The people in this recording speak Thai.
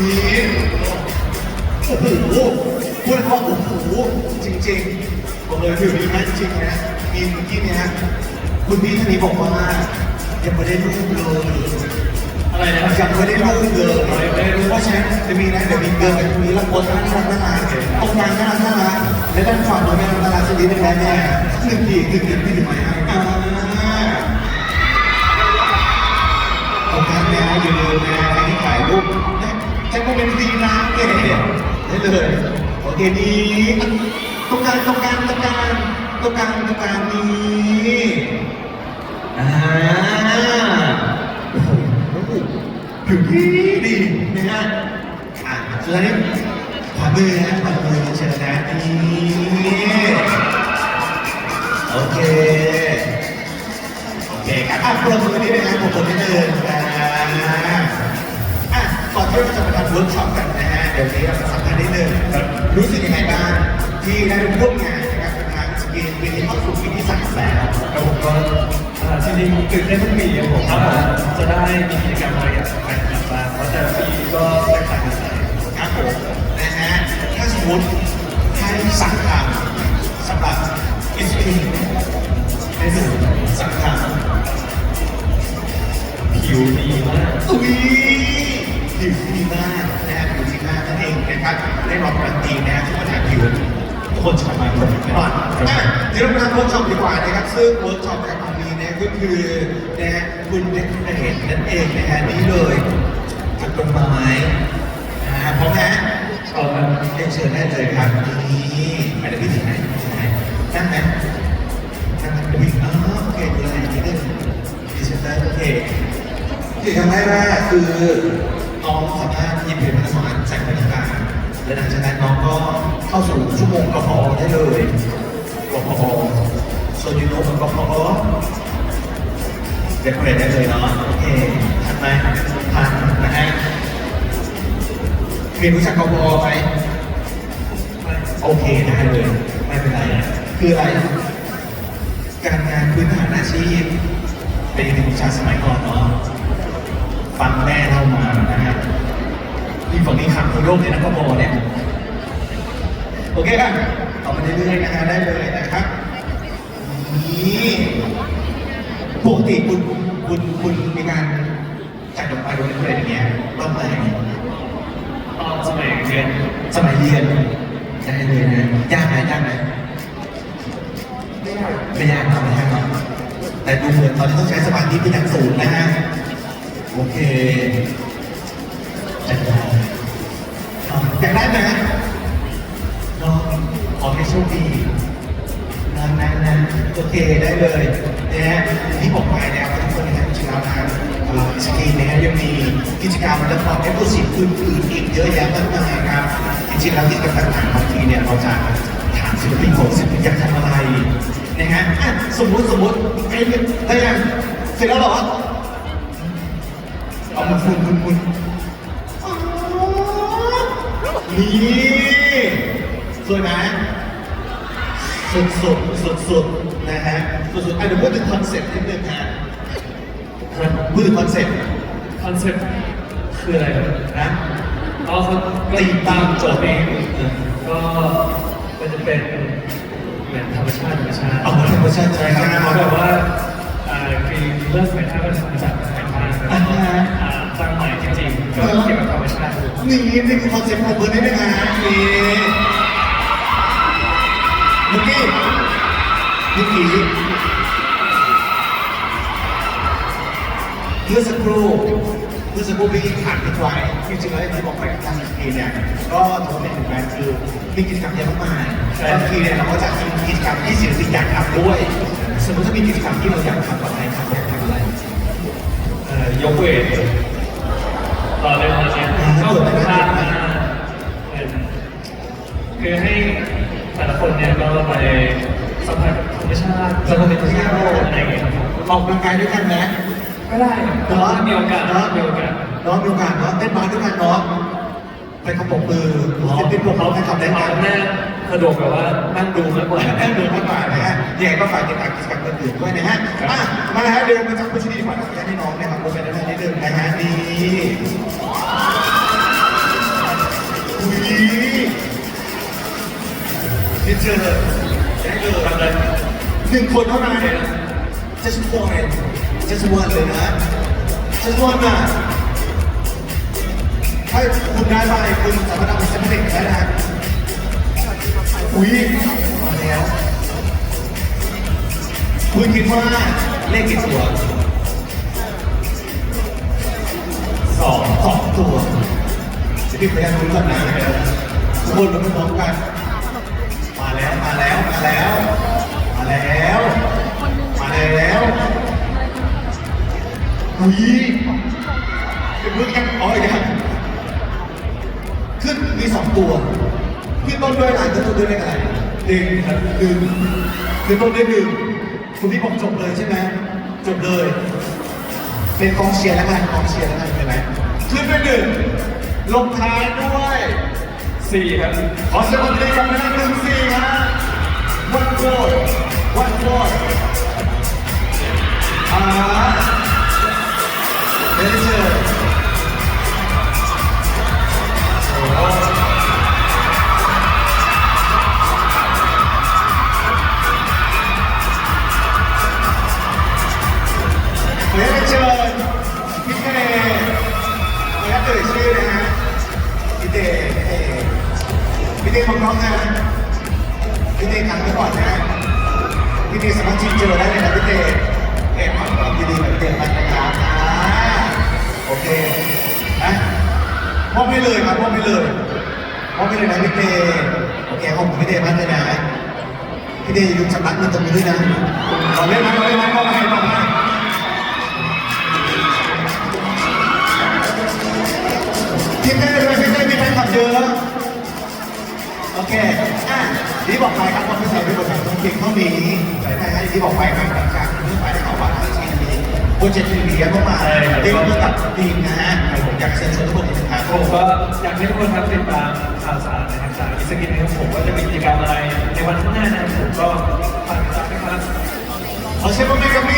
นี่โอ้โหพูดคำว่าโอ้โหจริงๆบอกเลยผิวดีมากจริงๆนะมีเมื่อกี้เนี่ยฮะคุณพี่ท่านนี้บอกว่ายังไม่ได้รูปเลยอะไรนะยังไม่ได้รูปเลยเพราะฉะนั้นจะมีนะเดี๋ยวมีเกินไปตรงนี้ล้วโพสต์น่ารักน่ารักตรงกลางน่ารักน่ารักและด้านขวาตรงนี้น่ารักสักนิดนึงนะแม่หนึ่งทีหนึ่งทีพี่ถึงไหมฮะอ่ ใช้โมเมนต์ดีนะเก๋ได้เลยโอเคดีตรงกลางตรงกลางตรงกลางตรงกลางตรงกลางนี้อ่าโอ้โหผิวดีดีนะฮะอะสุดท้ายนี้ขวามือนะขวามือเชิญนะนี่โอเคโอเคครับอะปรบมือนี้นะครับผมคนที่หนึ่งนะอะ ก่อนที่เราจะมาทำเวิร์กช็อปกันนะฮะเดี๋ยวนี้เราจะสัมภาษณ์นิดนึงรู้สึกยังไงบ้างที่ได้ร่วมงานนะครับกับทางสกีนปีนี้เข้าสู่ปีที่สามแล้วแล้วผมก็อ่าจริงๆตื่นเต้นทุกปีครับผมว่าจะได้มีกิจกรรมอะไรกับแฟนคลับบ้างเพราะแต่ละปีก็แตกต่างกันไปครับผมนะฮะถ้าสมมติให้สั่งทำสำหรับอิสกินในหนึ่งสั่งทผิวดีมากำ อุ้ยผิวดีมากนะฮะผิวดีมากนั่นเองนะครับได้รับการันตีนะฮะที่ปัญหาผิวทุกคนชอบมากเลยแน่นอนอะเดี๋ยวเรามาทำเวิร์กช็อปดีกว่านะครับ ซึ่งเวิร์กช็อปในครั้งนี้เนี่ยก็คือนะฮะคุณเด็กเห็นนั่นเองนะฮะนี่เลยจากต้นไม้นะฮะพร้อมนะเอาละเรียนเชิญได้เลยครับนี่ไปเดี๋ยวพี่ถึงไหนถึงไหนนั่งไหมนั่งไหมวิ่งอ๋อโอเคดูแลนิดนึงดิฉันได้โอเคกิจกรรมแรกคือน้ องสามารถหยิบผลิตภัณฑ์สมานใส่บริการและหลังจากนั้นน้องก็เข้าสู่ชั่วโมงกพได้เลยกพโซนิโนกับกพเด็กเรียนได้เลยเนาะโอเคทันไหมทันนะฮะเรียนรู้จักกบไหมโอเคได้เลยไม่เป็นไรคืออะไรการงานพื้นฐานอาชีพเป็นอีกหนึ่งวิชาสมัยก่อนเนาะ ฟังแม่เล่ามานะฮะมีฝั่งนี้ขังคุณโยกเลยนะกบเนี่ยโอเคครับต่อไปเรื่อยๆนะฮะได้เลยนะครับนี่ปกติคุณคุณคุณมีการจัดดอกไม้โดยอะไรอย่างเงี้ยรอบไหนตอนสมัยเรียนสมัยเรียนได้เลยนะยากไหมยากไหมไม่ยากครับไม่ยากครับแต่ดูเหมือนตอนนี้ต้องใช้สมาธิเป็นอย่างสูงนะฮะ โอเคจัดได้ครับอยากได้ไหมลองขอให้โชคดีนะนะนะโอเคได้เลยนะฮะที่บอกไปเนี่ยว่าทุกคนนะครับจริงแล้วทางเอ่อสกีนะฮะยังมีกิจกรรมและความเอ็กซ์คลูซีฟอื่นๆอีกเยอะแยะมากมายครับจริงๆแล้วกิจกรรมต่างๆบางทีเนี่ยเราจะถามศิลปินของศิลปินอยากทำอะไรนะฮะสมมุติสมมุติไอ้เนี่ยได้ยังเสร็จแล้วหรอ เอามาคุณคุณคุณอ๋อนี่สวยไหมสุดสุดสุดสุดๆนะฮะสุดสุดอะเดี๋ยวพูดถึงคอนเซ็ปต์นิดนึงฮะพูดถึงคอนเซ็ปต์คอนเซ็ปต์คืออะไรนะอ๋อเขาตีตามโจทย์เองก็มันจะเป็นเหมือนธรรมชาติธรรมชาติเอาธรรมชาติธรรมชาติเขาแบบว่าอ่าคือเรื่องสมัยท่าก็ทำจากสมัยท่าอ่าฮะอ่าตั้งใหม่ จริงๆก็เกี่ยวกับธรรมชาตินี่นี่คือคอนเซ็ปต์ของเบอร์นี้นะฮะนี่เมื่อกี้เมื่อกี้เมื่อสักครู่เมื่อสักครู่พี่ถามพี่ไว้จริงๆแล้วอย่างที่บอกไปกับทางสกีเนี่ยก็ถือว่าเป็นหนึ่งงานคือมีกิจกรรมเยอะมากมายบางทีเนี่ยเราก็จะมีกิจกรรมที่ศิลปินอยากทำด้วย สมมติถ้ามีกิจกรรมที่เราอยากทำกับใครครับอยากทำอะไรเอ่อยกเวท ต่อเลยนะเนี่ยเข้าถึงภาพมาคือให้แต่ละคนเนี่ยก็ไปสัมผัสธรรมชาติสัมผัสธรรมชาติอะไรอย่างเงี้ยครับออกกำลังกายด้วยกันไหมก็ได้เนาะมีโอกาสเนาะมีโอกาสเนาะมีโอกาสเนาะเต้นบาสด้วยกันเนาะ ให้เขาปกมือศิลปินปกเขาให้ขับได้ไหมแม่สะดวกแบบว่านั่งดูมากกว่านั่งดูมากกว่านะฮะยังไก็ฝากติดตามกิจกรรมอื่นด้วยนะฮะมาฮะเดี๋ยวมาจาผู้ชดีขวัญและพี่น้องนะครับเราเป็นอะไรนิดนึงนะฮะนี่นี่เจอได้เจออะไรหนึ่งคนเท่านั้นจะชั่วโมงเลยจะชวโเลยนะจะชั่วโนะ ถ้คุณได้ไปคุณสามารถเอาไปเซ็นเด็กได้นะอุ้ยมาแล้วคุณคิดว่าเลขกี่ตัวสองสองตัวจะพี่พยายามรู้ก่อนนะทุกคนมาพร้อมกัน มาแล้วมาแล้วมาแล้ว มาแล้วมาแล้วอุ้ยเป็นเรื่องยังอ๋ออีกแล้ว สองตัวขึ้นต้นด้วยอะไรขึ้นต้นด้วยเลขอะไรหนึ่งครับหนึ่งขึ้นต้นด้วยหนึ่งคุณพี่บอกจบเลยใช่ไหมจบเลย เป็นกองเชียร์แล้วกันกองเชียร์แล้วกันเป็นไหมขึ้นด้วยหนึ่งลงท้ายด้วยสี่ครับขอเสียงปรบมือกับนักหนึ่งสี่ฮะวันโกดวันโกด เอ่ยชื่อนะฮะพี่เต้พี่เต้พี่เต้ของน้องนะพี่เต้กันไว้ก่อนนะพี่เต้สามารถชิมเจอได้เลยนะพี่เต้เอ็มขอบคุณยินดีกับพี่เต้มากนะครับโอเคนะมอบให้เลยครับมอบให้เลยมอบให้เลยนะพี่เต้โอเคขอบคุณพี่เต้มากเลยนะพี่เต้อย่าลืมชำระเงินตรงนี้ด้วยนะขอเล่นนะขอเล่นนะมอบให้มอบให้ เต้ด้วยพี่เต้มีแฟนคลับเยอะโอเคอะที่บอกไปครับว่าพิเศษเป็นบทบาทตรงเก่งเท่านี้ใช่ไหมฮะที่บอกไปครับหลังจากเรื่องไปได้ข่าวว่าทางทีวีโปรเจกต์ทีวีเข้ามาเด็กมือกับทีมนะฮะผมอยากเชิญชวนทุกคนนะครับผมก็อยากให้ทุกคนครับติดตามข่าวสารนะครับจากอิสกินนะครับผมว่าจะมีกิจกรรมอะไรในวันข้างหน้านะครับผมก็ฝากติดตามนะครับขอเชิญพบกับมี่